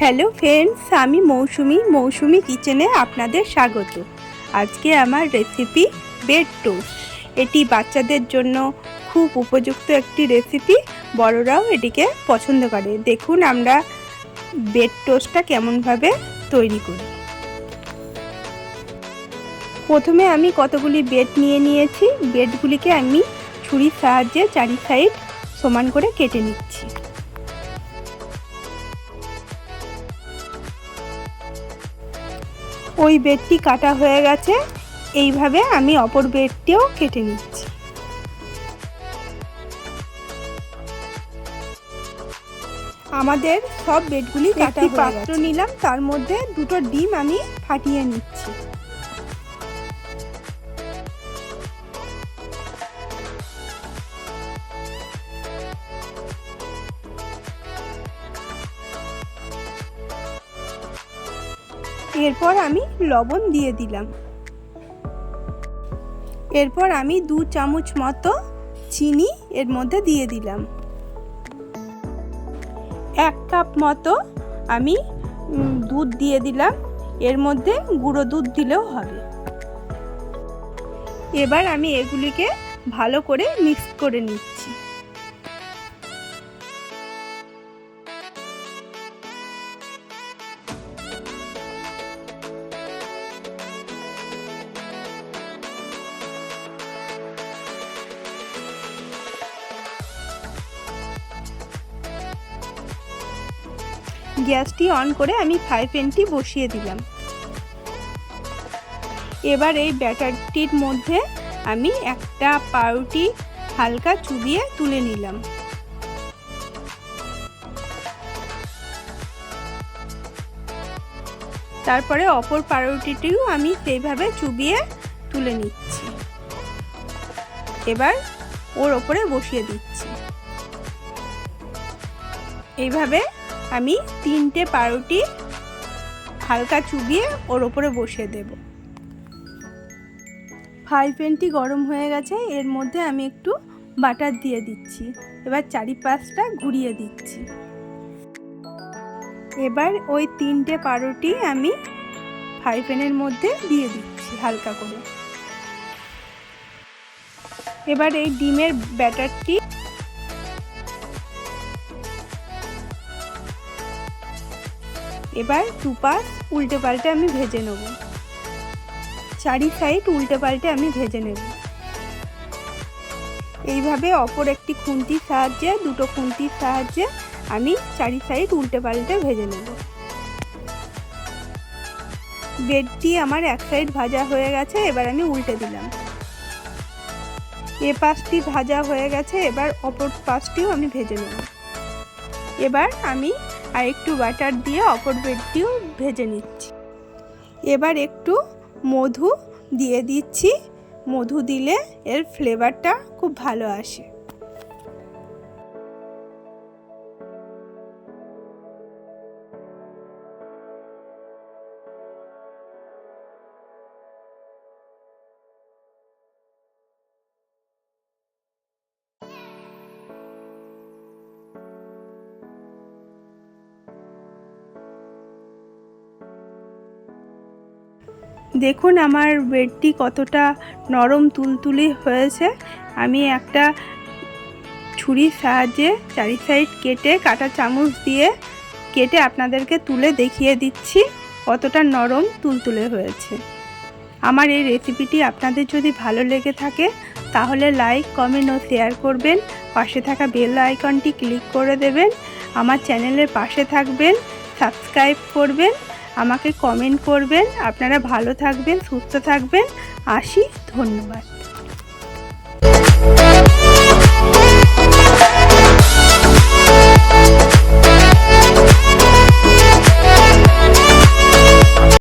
Hello friends আমি মৌসুমি মৌসুমি কিচেনে আপনাদের স্বাগত। আজকে আমার রেসিপি বেড টোস্ট এটি বাচ্চাদের জন্য খুব উপযুক্ত একটি রেসিপি বড়রাও এটিকে পছন্দ করে। দেখুন আমরা বেড টোস্টটা কেমনভাবে তৈরি করি। প্রথমে আমি কতগুলি বেড নিয়ে নিয়েছি। বেডগুলিকে আমি ছুরির সাহায্যে চারি সাইড সমান করে কেটে নিচ্ছি। ওই বেডটি কাটা হয়ে গেছে। এইভাবে আমি অপর বেডটিও কেটে নিচ্ছি। আমাদের সব বেডগুলি কাটা পাত্র নিলাম তার মধ্যে দুটো ডিম আমি ফাটিয়ে নিচ্ছি। এরপর আমি লবণ দিয়ে দিলাম। এরপর আমি দু চামচ মতো চিনি এর মধ্যে দিয়ে দিলাম। এক কাপ মতো আমি দুধ দিয়ে দিলাম। এর মধ্যে গুঁড়ো দুধ দিলেও হবে। এবার আমি এগুলিকে ভালো করে মিক্স করে নিচ্ছি। গ্যাসটি অন করে আমি ফ্রাই প্যানটি বসিয়ে দিলাম। এবার এই ব্যাটারটির মধ্যে আমি একটা পাউরুটি হালকা চুবিয়ে তুলে নিলাম। তারপরে অপর পাউরুটিটিও আমি সেইভাবে চুবিয়ে তুলে নিচ্ছি। এবার ওর ওপরে বসিয়ে দিচ্ছি। এইভাবে আমি তিনটে পাউরুটি হালকা চুবিয়ে ওর ওপরে বসিয়ে দেব। ফ্রাই প্যানটি গরম হয়ে গেছে, এর মধ্যে আমি একটু বাটার দিয়ে দিচ্ছি। এবার চারিপাশটা ঘুরিয়ে দিচ্ছি। এবার ওই তিনটে পাউরুটি আমি ফ্রাই প্যানের মধ্যে দিয়ে দিচ্ছি হালকা করে। এবার এই ডিমের ব্যাটারটি এবার দুপাশ উল্টে পাল্টে আমি ভেজে নেব। চারি সাইড উল্টে পাল্টে আমি ভেজে নেব। এইভাবে অপর একটি খুন্তির সাহায্যে, দুটো খুন্তির সাহায্যে আমি চারি সাইড উল্টে পাল্টে ভেজে নেব। বেডটি আমার এক সাইড ভাজা হয়ে গেছে, এবার আমি উল্টে দিলাম। এ পাশটি ভাজা হয়ে গেছে, এবার অপর পাশটিও আমি ভেজে নেব। এবার আমি আর একটু বাটার দিয়ে অপর বেডটিও ভেজে নিচ্ছি। এবার একটু মধু দিয়ে দিচ্ছি। মধু দিলে এর ফ্লেভারটা খুব ভালো আসে। দেখুন, আমার বেডটি কতটা নরম তুলতুলি হয়েছে। আমি একটা ছুরির সাহায্যে চারি সাইড কেটে কাটা চামচ দিয়ে কেটে আপনাদেরকে তুলে দেখিয়ে দিচ্ছি কতটা নরম তুলতুলে হয়েছে। আমার এই রেসিপিটি আপনাদের যদি ভালো লেগে থাকে, তাহলে লাইক, কমেন্ট ও শেয়ার করবেন। পাশে থাকা বেল আইকনটি ক্লিক করে দেবেন। আমার চ্যানেলের পাশে থাকবেন, সাবস্ক্রাইব করবেন। আমাকে কমেন্ট করবেন। আপনারা ভালো থাকবেন সুস্থ থাকবেন। আসি ধন্যবাদ।